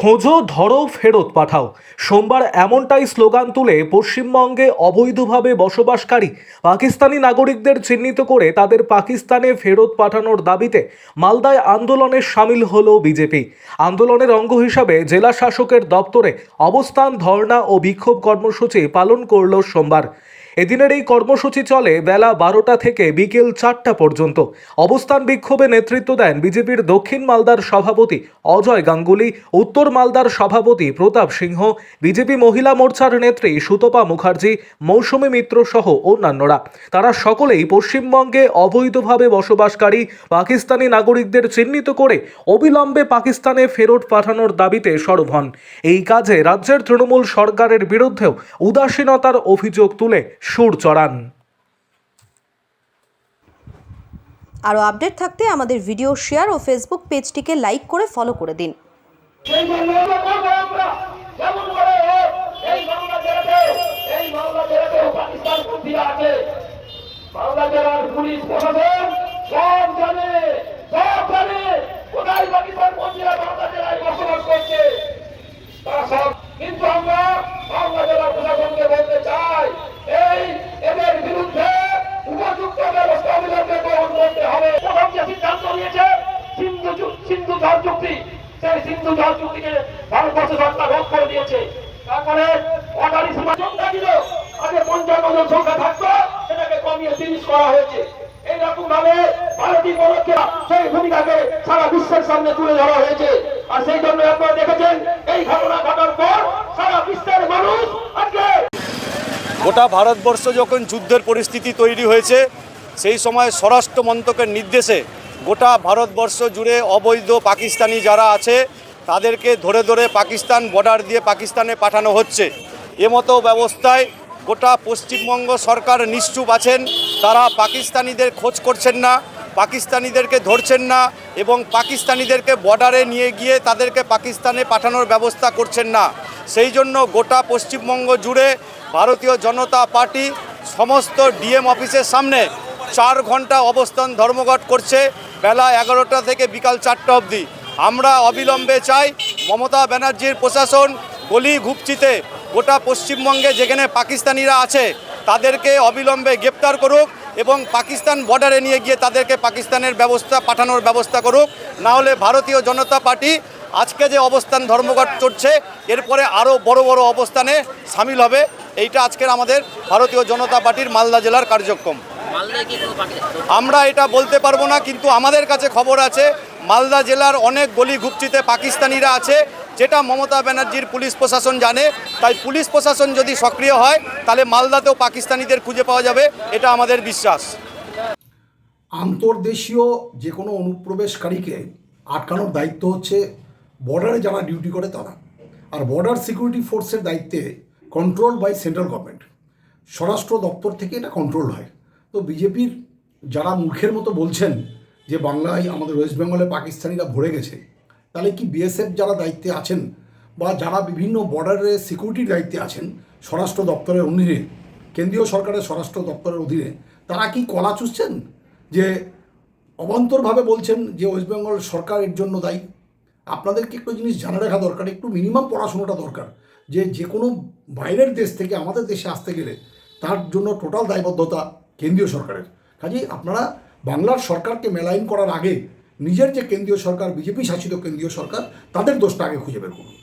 খোঁজো, ধরো, ফেরত পাঠাও। সোমবার এমনটাই স্লোগান তুলে পশ্চিমবঙ্গে অবৈধভাবে বসবাসকারী পাকিস্তানি নাগরিকদের চিহ্নিত করে তাদের পাকিস্তানে ফেরত পাঠানোর দাবিতে মালদায় আন্দোলনে সামিল হলো বিজেপি। আন্দোলনের অঙ্গ হিসাবে জেলা শাসকের দপ্তরে অবস্থান, ধর্ণা ও বিক্ষোভ কর্মসূচি পালন করল সোমবার। এদিনের এই কর্মসূচি চলে বেলা বারোটা থেকে বিকেল চারটা পর্যন্ত। অবস্থান বিক্ষোভে নেতৃত্ব দেন বিজেপির দক্ষিণ মালদার সভাপতি অজয় গাঙ্গুলি, উত্তর মালদার সভাপতি প্রতাপ সিংহ, বিজেপি মহিলা মোর্চার নেত্রী সুতপা মুখার্জি, মৌসুমী মিত্র সহ অন্যান্যরা। তারা সকলেই পশ্চিমবঙ্গে অবৈধভাবে বসবাসকারী, পাকিস্তানি নাগরিকদের চিহ্নিত করে অবিলম্বে পাকিস্তানে ফেরত পাঠানোর দাবিতে সরব হন। এই কাজে রাজ্যের তৃণমূল সরকারের বিরুদ্ধেও উদাসীনতার অভিযোগ তুলে সুর চড়ান। আরও আপডেট থাকতে আমাদের ভিডিও শেয়ার ও ফেসবুক পেজটিকে লাইক করে ফলো করে দিন। মামলা সেই সিন্ধু জল চুক্তিকে ভারতবর্ষ সরকার রদ করে দিয়েছে। তারপরে সীমা সংখ্যা ছিল আগে পঞ্চান্ন জন সংখ্যা থাকতো, সেটাকে কমিয়ে তিরিশ করা হয়েছে। গোটা ভারতবর্ষ যখন যুদ্ধের পরিস্থিতি তৈরি হয়েছে, সেই সময় স্বরাষ্ট্র মন্ত্রকের নির্দেশে গোটা ভারতবর্ষ জুড়ে অবৈধ পাকিস্তানি যারা আছে, তাদেরকে ধরে ধরে পাকিস্তান বর্ডার দিয়ে পাকিস্তানে পাঠানো হচ্ছে। এমতো ব্যবস্থায় গোটা পশ্চিমবঙ্গ সরকার নিশ্চুপ আছেন। তারা পাকিস্তানিদের খোঁজ করছেন না, পাকিস্তানিদেরকে ধরছেন না এবং পাকিস্তানিদেরকে বর্ডারে নিয়ে গিয়ে তাদেরকে পাকিস্তানে পাঠানোর ব্যবস্থা করছেন না। সেই জন্য গোটা পশ্চিমবঙ্গ জুড়ে ভারতীয় জনতা পার্টি সমস্ত ডিএম অফিসের সামনে চার ঘণ্টা অবস্থান ধর্মঘট করছে। বেলা এগারোটা থেকে বিকাল চারটা অবধি। আমরা অবিলম্বে চাই মমতা ব্যানার্জির প্রশাসন গলি ঘুপচিতে। গোটা পশ্চিমবঙ্গে যেখানে পাকিস্তানিরা আছে, তাদেরকে অবিলম্বে গ্রেপ্তার করুক এবং পাকিস্তান বর্ডারে নিয়ে গিয়ে তাদেরকে পাকিস্তানের ব্যবস্থা, পাঠানোর ব্যবস্থা করুক। না হলে ভারতীয় জনতা পার্টি আজকে যে অবস্থান ধর্মঘট চলছে এরপরে আরও বড় বড় অবস্থানে সামিল হবে। এইটা আজকের আমাদের ভারতীয় জনতা পার্টির মালদা জেলার কার্যক্রম। আমরা এটা বলতে পারব না কিন্তু আমাদের কাছে খবর আছে মালদা জেলার অনেক গলি ঘুপচিতে পাকিস্তানিরা আছে যেটা মমতা ব্যানার্জির পুলিশ প্রশাসন জানে। তাই পুলিশ প্রশাসন যদি সক্রিয় হয় তাহলে মালদাতেও পাকিস্তানিদের খুঁজে পাওয়া যাবে এটা আমাদের বিশ্বাস। আন্তর্দেশীয় যে কোনো অনুপ্রবেশকারীকে আটকানোর দায়িত্ব হচ্ছে বর্ডারে যারা ডিউটি করে তারা। আর বর্ডার সিকিউরিটি ফোর্সের দায়িত্বে কন্ট্রোল বাই সেন্ট্রাল গভর্নমেন্ট। স্বরাষ্ট্র দপ্তর থেকে এটা কন্ট্রোল হয়। তো বিজেপির যারা মূর্খের মতো বলছেন যে বাংলায় আমাদের ওয়েস্ট বেঙ্গলে পাকিস্তানিরা ভরে গেছে, তাহলে কি বিএসএফ যারা দায়িত্বে আছেন বা যারা বিভিন্ন বর্ডারে সিকিউরিটির দায়িত্বে আছেন স্বরাষ্ট্র দপ্তরের অধীনে, কেন্দ্রীয় সরকারের স্বরাষ্ট্র দপ্তরের অধীনে, তারা কি কলা চুষছেন? যে অবান্তরভাবে বলছেন যে ওয়েস্ট বেঙ্গল সরকার এর জন্য দায়ী। আপনাদেরকে একটু জিনিস জানা রাখা দরকার? একটু মিনিমাম পড়াশোনাটা দরকার। যে যে কোনো বাইরের দেশ থেকে আমাদের দেশে আসতে গেলে তার জন্য টোটাল দায়বদ্ধতা কেন্দ্রীয় সরকারের। কাজেই আপনারা বাংলার সরকারকে মেলাইন করার আগে নিজের যে কেন্দ্রীয় সরকার, বিজেপি শাসিত কেন্দ্রীয় সরকার, তাদের দোষটা আগে খুঁজে বের করুন।